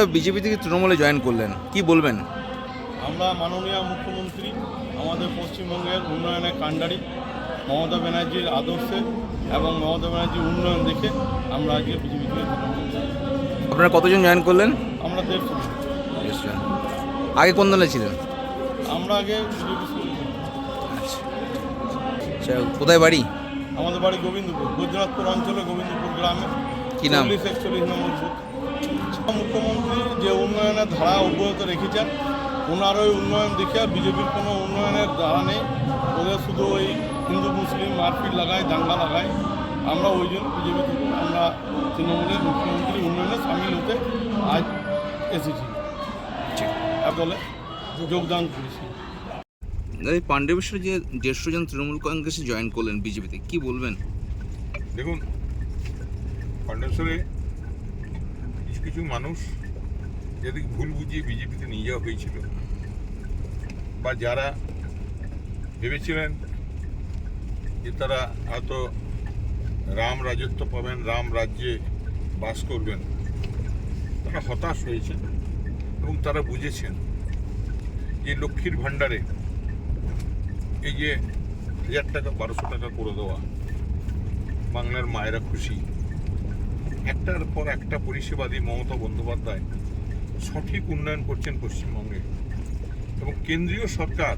আপনারা বিজেপি থেকে তৃণমূলে জয়েন করলেন কি বলবেন? আমরা মাননীয় মুখ্যমন্ত্রী আমাদের পশ্চিমবঙ্গের উন্নয়নের কাণ্ডারি মমতা ব্যানার্জির আদর্শে এবং মমতা ব্যানার্জির উন্নয়ন দেখে আমরা আজকে বিজেপি থেকে আপনারা কতজন জয়েন করলেন? আমরা দেড়শো আগে কোন দলে ছিলেন? আমরা আগে আচ্ছা। আচ্ছা কোথায় বাড়ি? আমাদের বাড়ি গোবিন্দপুর গুজরাটপুর অঞ্চলে গোবিন্দপুর গ্রামে। কি নাম? চল্লিশ একচল্লিশ নম্বর বুথ। মুখ্যমন্ত্রী যে উন্নয়নের ধারা অব্যাহত রেখেছেন ওনার ওই উন্নয়ন দেখে বিজেপির কোনো উন্নয়নের ধারা নেই। ওদের শুধু ওই হিন্দু মুসলিম মারপিট লাগায় দাঙ্গা লাগায়। আমরা ওই জন্য বিজেপি থেকে আমরা তৃণমূলের মুখ্যমন্ত্রী উন্নয়নে সামিল হতে আজ এসেছি। দলে যোগদান করেছি। এই পাণ্ডবেশ্বর যে দেড়শো জন তৃণমূল কংগ্রেসে জয়েন করলেন বিজেপিতে কি বলবেন? দেখুন কন্ডেন্সারে কিছু মানুষ যাদেরকে ভুল বুঝিয়ে বিজেপিতে নিয়ে যাওয়া হয়েছিল, বা যারা ভেবেছিলেন যে তারা হয়তো রাম রাজত্ব পাবেন, রাম রাজ্যে বাস করবেন, তারা হতাশ হয়েছেন এবং তারা বুঝেছেন যে লক্ষ্মীর ভাণ্ডারে এই যে হাজার টাকা, বারোশো টাকা করে দেওয়া, বাংলার মায়েরা খুশি। একটার পর একটা পরিষেবা দিয়ে মমতা বন্দ্যোপাধ্যায় সঠিক উন্নয়ন করছেন পশ্চিমবঙ্গে। এবং কেন্দ্রীয় সরকার,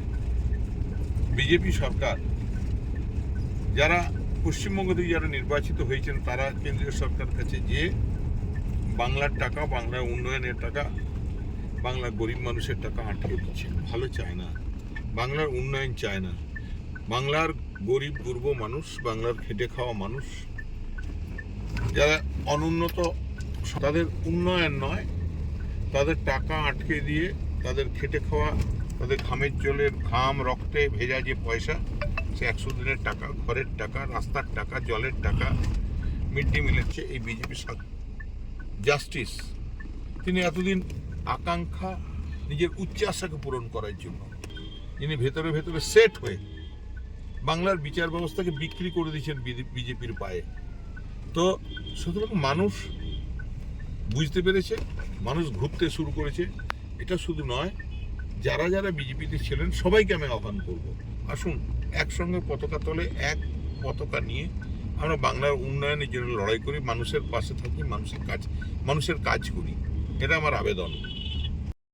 বিজেপি সরকার, যারা পশ্চিমবঙ্গ থেকে যারা নির্বাচিত হয়েছেন, তারা কেন্দ্রীয় সরকার কাছে যে বাংলার টাকা, বাংলার উন্নয়নের টাকা, বাংলার গরিব মানুষের টাকা আটকে দিচ্ছে। ভালো চায় না। বাংলার উন্নয়ন চায় না। বাংলার গরিব দুর্ব মানুষ, বাংলার খেটে খাওয়া মানুষ যারা অনুন্নত, তাদের উন্নয়ন নয়, তাদের টাকা আটকে দিয়ে তাদের খেটে খাওয়া, তাদের ঘামের জলের ঘাম, রক্তে ভেজা যে পয়সা, সে একশো দিনের টাকা, ঘরের টাকা, রাস্তার টাকা, জলের টাকা মিড ডে মিলের চেয়ে এই বিজেপি জাস্টিস, তিনি এতদিন আকাঙ্ক্ষা নিজের উচ্চাশাকে পূরণ করার জন্য, যিনি ভেতরে ভেতরে সেট হয়ে বাংলার বিচার ব্যবস্থাকে বিক্রি করে দিয়েছেন বিজেপির পায়ে। তো সুতরাং মানুষ বুঝতে পেরেছে, মানুষ ঘুরতে শুরু করেছে। এটা শুধু নয়, যারা যারা বিজেপিতে ছিলেন, সবাইকে আমি আহ্বান করব। আসুন, একসঙ্গে পতাকা তলে, এক পতাকা নিয়ে আমরা বাংলার উন্নয়নের জন্য লড়াই করি, মানুষের পাশে থাকি, মানুষের কাজ মানুষের কাজ করি। এটা আমার আবেদন।